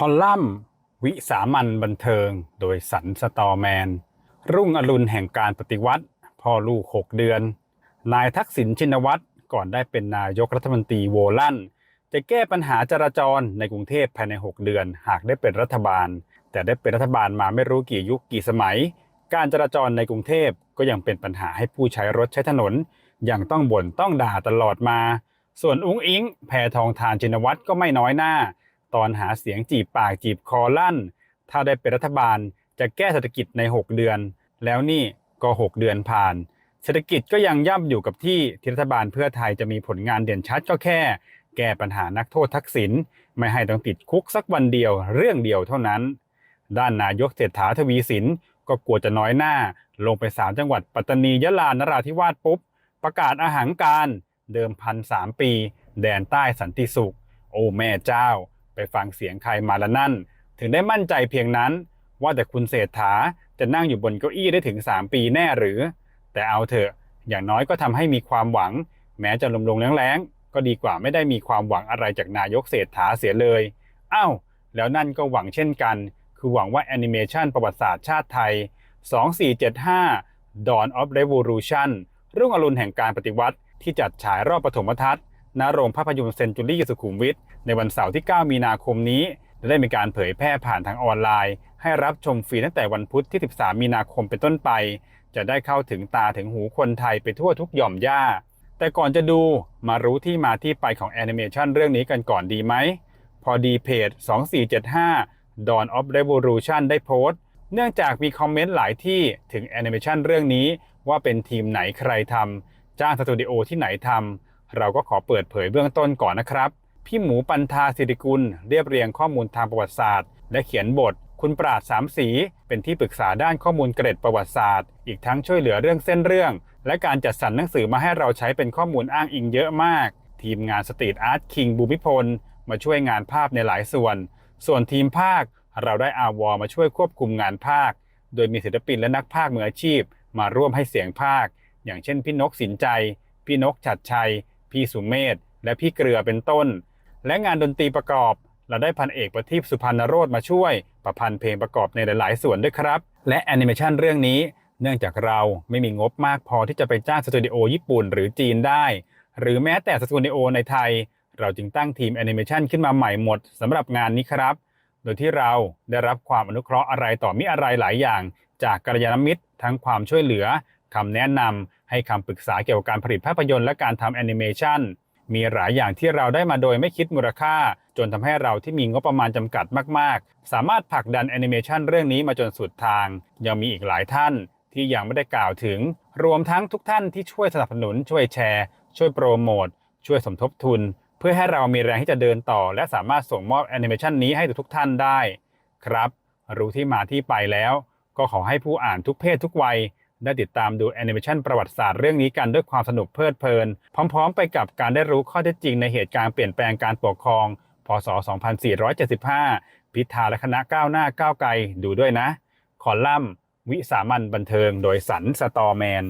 คอลัมน์ วิสามันบันเทิง โดยสันสตอแมน รุ่งอรุณแห่งการปฏิวัติ พ่อลูก 6 เดือน นายทักษิณชินวัตรก่อนได้เป็นนายกรัฐมนตรีโวลั่น จะแก้ปัญหาจราจรในกรุงเทพภายใน 6 เดือน หากได้เป็นรัฐบาล แต่ได้เป็นรัฐบาลมาไม่รู้กี่ยุคกี่สมัย การจราจรในกรุงเทพก็ยังเป็นปัญหาให้ผู้ใช้รถใช้ถนน ยังต้องบ่นต้องด่าตลอดมา ส่วนอุ้งอิงแพทองทานชินวัตรก็ไม่น้อยหน้า ตอนหาเสียงจีบปากจีบคอลั่น ถ้าได้เป็นรัฐบาลจะแก้เศรษฐกิจใน 6 เดือน แล้วนี่ก็ 6 เดือนผ่าน เศรษฐกิจก็ยังย่ำอยู่กับที่ที่รัฐบาลเพื่อไทยจะมีผลงานเด่นชัดก็แค่ แก้ปัญหานักโทษทักษิณไม่ให้ต้องติดคุกสักวันเดียวเรื่องเดียวเท่านั้น ด้านนายกเศรษฐาทวีสินก็กลัวจะน้อยหน้า ลงไปสามจังหวัดปัตตานียะลานราธิวาสปุ๊บ ประกาศอาหารการเดิมพันสามปี แดนใต้สันติสุข โอ้แม่เจ้า ไปฟังเสียงใครมาละนั่น ถึงได้มั่นใจเพียงนั้น ว่าแต่คุณเศรษฐาจะนั่งอยู่บนเก้าอี้ได้ถึง 3 ปีแน่หรือ แต่เอาเถอะอย่างน้อยก็ทำให้มีความหวัง แม้จะลมลงแรงๆก็ดีกว่าไม่ได้มีความหวังอะไรจากนายกเศรษฐาเสียเลยอ้าวแล้วนั่นก็หวังเช่นกัน คือหวังว่าแอนิเมชันประวัติศาสตร์ชาติไทย 2475 Dawn of Revolution รุ่งอรุณแห่งการปฏิวัติที่จัดฉายรอบปฐมทัศน์ ณโรงภาพยนตร์เซนจูรี่สุขุมวิทในวันเสาร์ที่ 9 มีนาคมนี้จะได้มีการเผยแพร่ผ่านทางออนไลน์ ให้รับชมฟรีตั้งแต่วันพุธที่ 13 มีนาคมเป็นต้นไป จะได้เข้าถึงตาถึงหูคนไทยไปทั่วทุกหย่อมย่า แต่ก่อนจะดูมารู้ที่มาที่ไปของแอนิเมชันเรื่องนี้กันก่อนดีไหม พอดีเพจ 2475 Dawn of Revolution ได้โพสต์ เนื่องจากมีคอมเมนต์หลายที่ถึงแอนิเมชันเรื่องนี้ว่าเป็นทีมไหนใครทำจ้างสตูดิโอที่ไหนทำ เราก็ขอเปิดเผยเบื้องต้นก่อนนะครับ พี่หมูปันธาสิริกุล เรียบเรียงข้อมูลทางประวัติศาสตร์ และเขียนบท คุณปราดสามสี เป็นที่ปรึกษาด้านข้อมูลเกร็ดประวัติศาสตร์ อีกทั้งช่วยเหลือเรื่องเส้นเรื่อง และการจัดสรรหนังสือมาให้เราใช้เป็นข้อมูลอ้างอิงเยอะมาก ทีมงานสตรีทอาร์ตคิงบูมิพลมาช่วยงานภาพในหลายส่วน ส่วนทีมภาคเราได้อาวอมาช่วยควบคุมงานภาค โดยมีศิลปินและนักภาคมืออาชีพ มาร่วมให้เสียงภาค อย่างเช่นพี่นกสินใจ พี่นกฉัดชัย พี่สุเมธและพี่เกลือเป็นต้น และงานดนตรีประกอบ เราได้พันเอกประทีปสุพรรณโรธมาช่วย ประพันธ์เพลงประกอบในหลาย ๆ ส่วนด้วยครับ และแอนิเมชันเรื่องนี้ เนื่องจากเราไม่มีงบมากพอที่จะไปจ้างสตูดิโอญี่ปุ่นหรือจีนได้ หรือแม้แต่สตูดิโอในไทย เราจึงตั้งทีมแอนิเมชันขึ้นมาใหม่หมดสำหรับงานนี้ครับ โดยที่เราได้รับความอนุเคราะห์อะไรต่อมิอะไรหลายอย่าง จากกัลยาณมิตร ทั้งความช่วยเหลือ คำแนะนำให้คำปรึกษาเกี่ยวกับการผลิตภาพยนตร์และการทำแอนิเมชันมีหลายอย่างที่เราได้มาโดยไม่คิดมูลค่า จนทำให้เราที่มีงบประมาณจำกัดมาก ๆ สามารถผลักดันแอนิเมชันเรื่องนี้มาจนสุดทาง ยังมีอีกหลายท่านที่ยังไม่ได้กล่าวถึง รวมทั้งทุกท่านที่ช่วยสนับสนุน ช่วยแชร์ ช่วยโปรโมท ช่วยสมทบทุน เพื่อให้เรามีแรงที่จะเดินต่อ และสามารถส่งมอบแอนิเมชันนี้ให้ทุกท่านได้ ครับ รู้ที่มาที่ไปแล้ว ก็ขอให้ผู้อ่านทุกเพศทุกวัย ได้ติดตามดูแอนิเมชันประวัติศาสตร์เรื่องนี้กันด้วยความสนุกเพลิดเพลิน พร้อมๆ ไปกับการได้รู้ข้อเท็จจริงในเหตุการณ์เปลี่ยนแปลงการปกครอง พศ 2475 พิธาและคณะก้าวหน้าก้าวไกลดูด้วยนะ คอลัมน์วิสามันบันเทิงโดยสันสตอแมน